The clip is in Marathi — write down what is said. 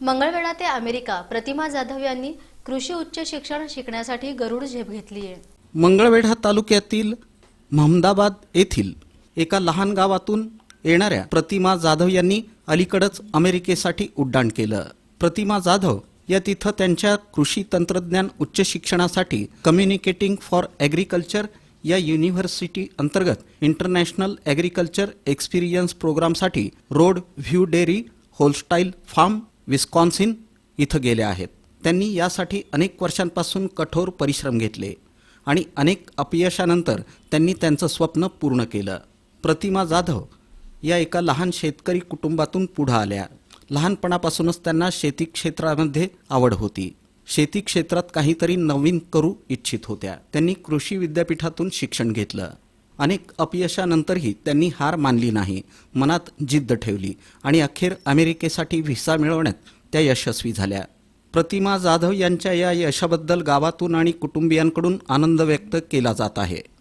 मंगळवेढा ते अमेरिका प्रतिमा जाधव यांनी कृषी उच्च शिक्षण शिकण्यासाठी गरुड झेप घेतली आहे. मंगळवेढा तालुक्यातील महमदाबाद येथील एका लहान गावातून येणाऱ्या प्रतिमा जाधव यांनी अलीकडंच अमेरिकेसाठी उड्डाण केलं. प्रतिमा जाधव या तिथं त्यांच्या कृषी तंत्रज्ञान उच्च शिक्षणासाठी कम्युनिकेटिंग फॉर ॲग्रिकल्चर या युनिव्हर्सिटी अंतर्गत इंटरनॅशनल ॲग्रिकल्चर एक्सपिरियन्स प्रोग्रामसाठी Road View Dairy Holstein farm Wisconsin इथं गेल्या आहेत. त्यांनी यासाठी अनेक वर्षांपासून कठोर परिश्रम घेतले आणि अनेक अपयशानंतर त्यांनी त्यांचं स्वप्न पूर्ण केलं. प्रतिमा जाधव या एका लहान शेतकरी कुटुंबातून पुढं आल्या. लहानपणापासूनच त्यांना शेती क्षेत्रामध्ये आवड होती. शेती क्षेत्रात काहीतरी नवीन करू इच्छित होत्या. त्यांनी कृषी विद्यापीठातून शिक्षण घेतलं. अनेक अपयशानंतरही त्यांनी हार मानली नाही मनात जिद्द ठेवली आणि अखेर अमेरिकेसाठी व्हिसा मिळवण्यात त्या यशस्वी झाल्या. प्रतिमा जाधव यांच्या या यशाबद्दल गावातून आणि कुटुंबियांकडून आनंद व्यक्त केला जात आहे.